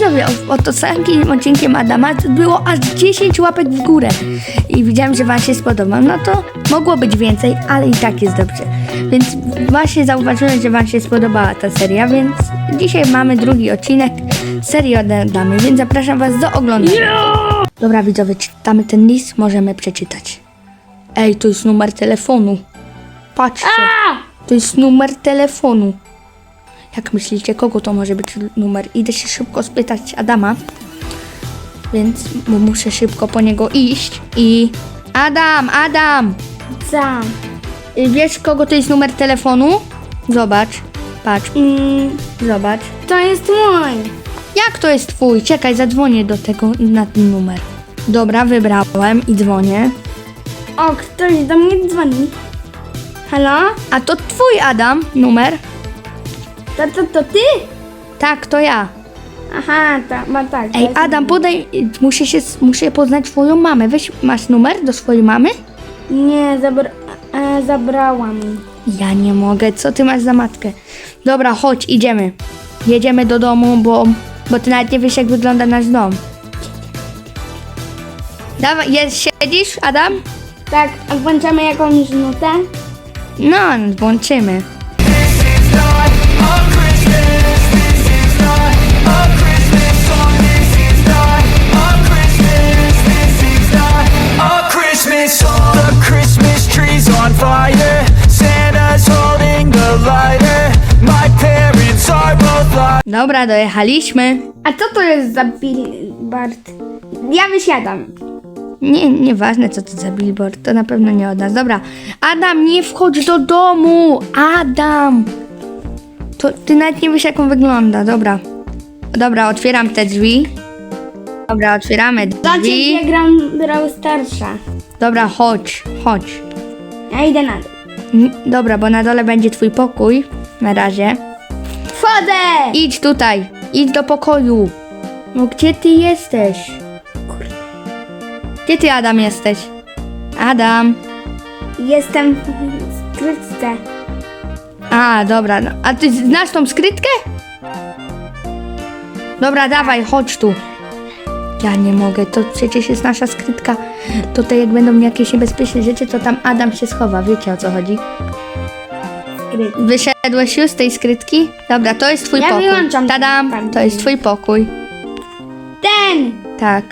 widzowie, o- od ostatnim odcinkiem Adama było aż 10 łapek w górę. I widziałem, że wam się spodobał. No to mogło być więcej, ale i tak jest dobrze. Więc właśnie zauważyłem, że wam się spodobała ta seria, więc dzisiaj mamy drugi odcinek serii od Adamy, więc zapraszam was do oglądania. Dobra widzowie, czytamy ten list, możemy przeczytać. Ej, to jest numer telefonu. Patrzcie. To jest numer telefonu. Jak myślicie, kogo to może być numer? Idę się szybko spytać Adama. Więc muszę szybko po niego iść. I. Adam, Adam! Y, Wiesz, kogo to jest numer telefonu? Zobacz. Patrz, Mm, zobacz. to jest mój. Jak to jest twój? Czekaj, zadzwonię do tego na ten numer. Dobra, wybrałem i dzwonię. O, ktoś do mnie dzwoni. Halo? A to twój Adam numer? To, to, to ty? Tak, to ja. Aha, to, bo tak. Ej, Adam, podaj. Muszę się, muszę poznać twoją mamę. Weź, masz numer do swojej mamy? Nie, zabra e, zabrałam. Ja nie mogę. Co ty masz za matkę? Dobra, chodź, idziemy. Jedziemy do domu, bo, bo ty nawet nie wiesz, jak wygląda nasz dom. Dawaj, jest, siedzisz, Adam? Tak, a włączamy jakąś nutę? No, włączymy. Dobra, dojechaliśmy. A co to jest za billboard? Ja wysiadam. Nie, nieważne co to za billboard, to na pewno nie od nas. Dobra, Adam, nie wchodź do domu! Adam! To ty nawet nie wiesz, jak on wygląda, dobra. Dobra, otwieram te drzwi. Dobra, otwieramy drzwi. ciebie gram Brawl Starsza. Dobra, chodź, chodź. Ja idę na dół. N- Dobra, bo na dole będzie twój pokój. Na razie. Wchodzę! Idź tutaj, idź do pokoju. No gdzie ty jesteś? Gdzie ty, Adam, jesteś? Adam. Jestem w skrytce. A, dobra. No. A ty znasz tą skrytkę? Dobra, dawaj, chodź tu. Ja nie mogę, to przecież jest nasza skrytka. Tutaj jak będą jakieś niebezpieczne rzeczy, to tam Adam się schowa. Wiecie o co chodzi? Wyszedłeś już z tej skrytki? Dobra, to jest twój Ja pokój. wyłączam Tadam, ten to jest twój pokój. Ten! Tak.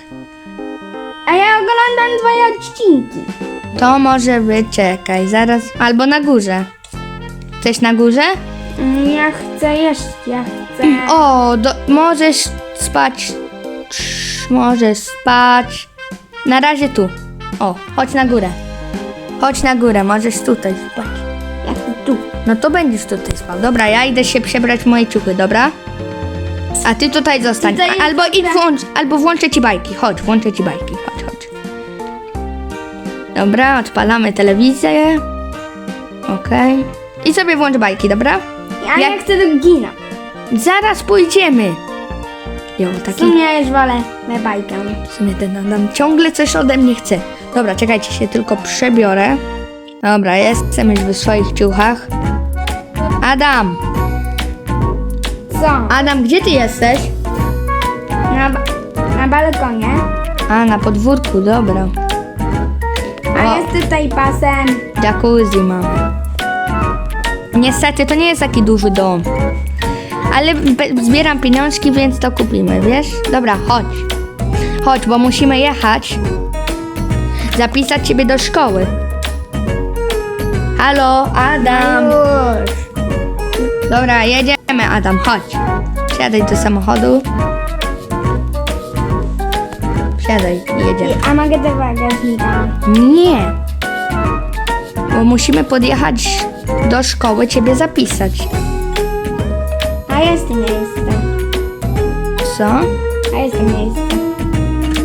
A ja oglądam twoje odcinki. To może być, czekaj, zaraz. Albo na górze. Chcesz na górze? Mm, Ja chcę jeść, ja chcę. O, do, możesz spać. Trz, Możesz spać. Na razie tu. O, chodź na górę. Chodź na górę, możesz tutaj spać. Ja chcę tu. No to będziesz tutaj spał. Dobra, ja idę się przebrać w moje ciuchy, dobra? A ty tutaj zostań. Tutaj albo idź włącz, albo włączę ci bajki. Chodź, włączę ci bajki. Chodź, chodź. Dobra, odpalamy telewizję. Okej. I sobie włącz bajki, dobra? Ja Jak- nie chcę do gina. Zaraz pójdziemy. Jo, W taki sumie już wolę na bajkę. w sumie ten Adam ciągle coś ode mnie chce. Dobra, czekajcie, się tylko przebiorę. Dobra, jestem już w swoich ciuchach. Adam! Co? Adam, gdzie ty jesteś? Na, ba- na balkonie. A, na podwórku, dobra. A O. jest tutaj basen. Jacuzzi mamy. Niestety, to nie jest taki duży dom. Ale zbieram pieniążki, więc to kupimy, wiesz? Dobra, chodź. Chodź, bo musimy jechać. Zapisać ciebie do szkoły. Halo, Adam. Dobra, jedziemy, Adam, chodź. Siadaj do samochodu. Siadaj i jedziemy. A mogę do bagażnika. Nie. Bo musimy podjechać do szkoły, ciebie zapisać. A jest miejsce. Co? A jest miejsce.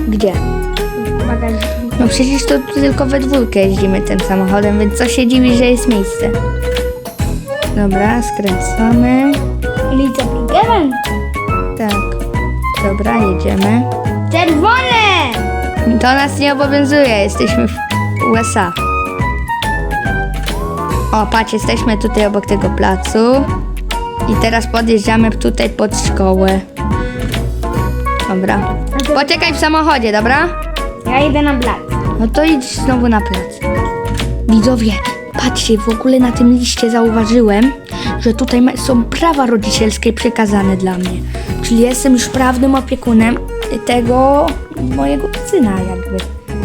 Gdzie? W bagażniku. No przecież to tylko we dwójkę jeździmy tym samochodem, więc co się dziwi, że jest miejsce. Dobra, skręcamy. Ulica Pigerem. Tak. Dobra, jedziemy. Czerwone! To nas nie obowiązuje, jesteśmy w USA. O, patrz, jesteśmy tutaj obok tego placu. I teraz podjeżdżamy tutaj pod szkołę. Dobra. Poczekaj w samochodzie, dobra? Ja idę na blat. No to idź znowu na plac. Widzowie, patrzcie, w ogóle na tym liście zauważyłem, że tutaj są prawa rodzicielskie przekazane dla mnie. Czyli jestem już prawnym opiekunem tego mojego syna jakby.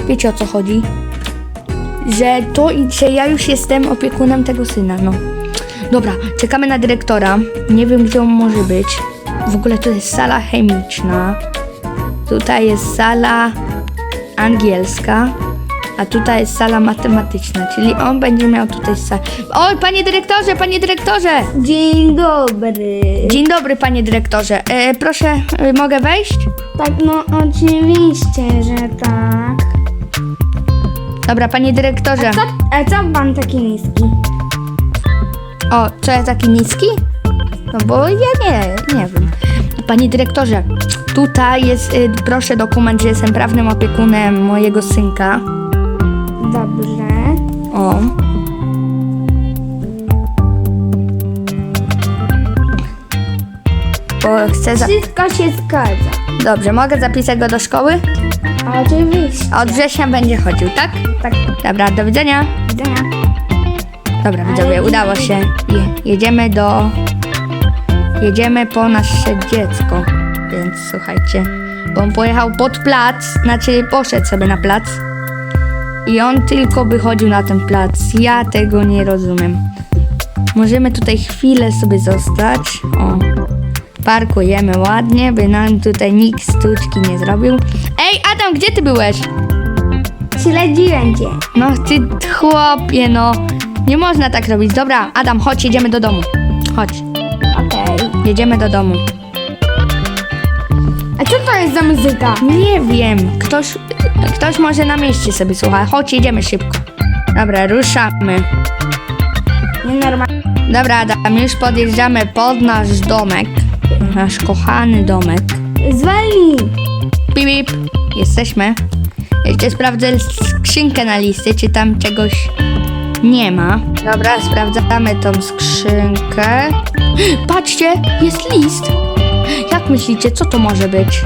Wiecie o co chodzi? Że to i że ja już jestem opiekunem tego syna, no. Dobra, czekamy na dyrektora. Nie wiem gdzie on może być. W ogóle to jest sala chemiczna. Tutaj jest sala angielska, a tutaj jest sala matematyczna, czyli on będzie miał tutaj salę. Oj, panie dyrektorze, panie dyrektorze! Dzień dobry. Dzień dobry, panie dyrektorze. E, proszę, e, mogę wejść? Tak, no oczywiście, że tak. Dobra, panie dyrektorze. Co, a co pan taki niski? O, co ja taki niski? No bo ja nie, nie wiem. Panie dyrektorze, tutaj jest, y, proszę dokument, że jestem prawnym opiekunem mojego synka. Dobrze. O. Bo chcę za... Wszystko się zgadza. Dobrze, mogę zapisać go do szkoły? Oczywiście. A od września będzie chodził, tak? Tak, Dobra, do widzenia. widzenia. Dobra, widzowie, udało się. Je, jedziemy do... Jedziemy po nasze dziecko. Więc słuchajcie, bo on pojechał pod plac, znaczy poszedł sobie na plac. I on tylko by chodził na ten plac. Ja tego nie rozumiem. Możemy tutaj chwilę sobie zostać. O. Parkujemy ładnie, by nam tutaj nikt sztuczki nie zrobił. Ej, Adam, gdzie ty byłeś? Śledziłem cię. No ty chłopie, no. Nie można tak robić. Dobra, Adam, chodź, jedziemy do domu. Chodź, Okej. jedziemy do domu. A co to jest za muzyka? Nie wiem, ktoś, ktoś może na mieście sobie słucha. Chodź, jedziemy szybko. Dobra, ruszamy. Dobra, Adam, już podjeżdżamy pod nasz domek. Nasz kochany domek. Zwalnij. Pip, pip. Jesteśmy. Jeszcze sprawdzę skrzynkę na listy, czy tam czegoś nie ma. Dobra, sprawdzamy tą skrzynkę. Patrzcie, jest list. Jak myślicie, co to może być?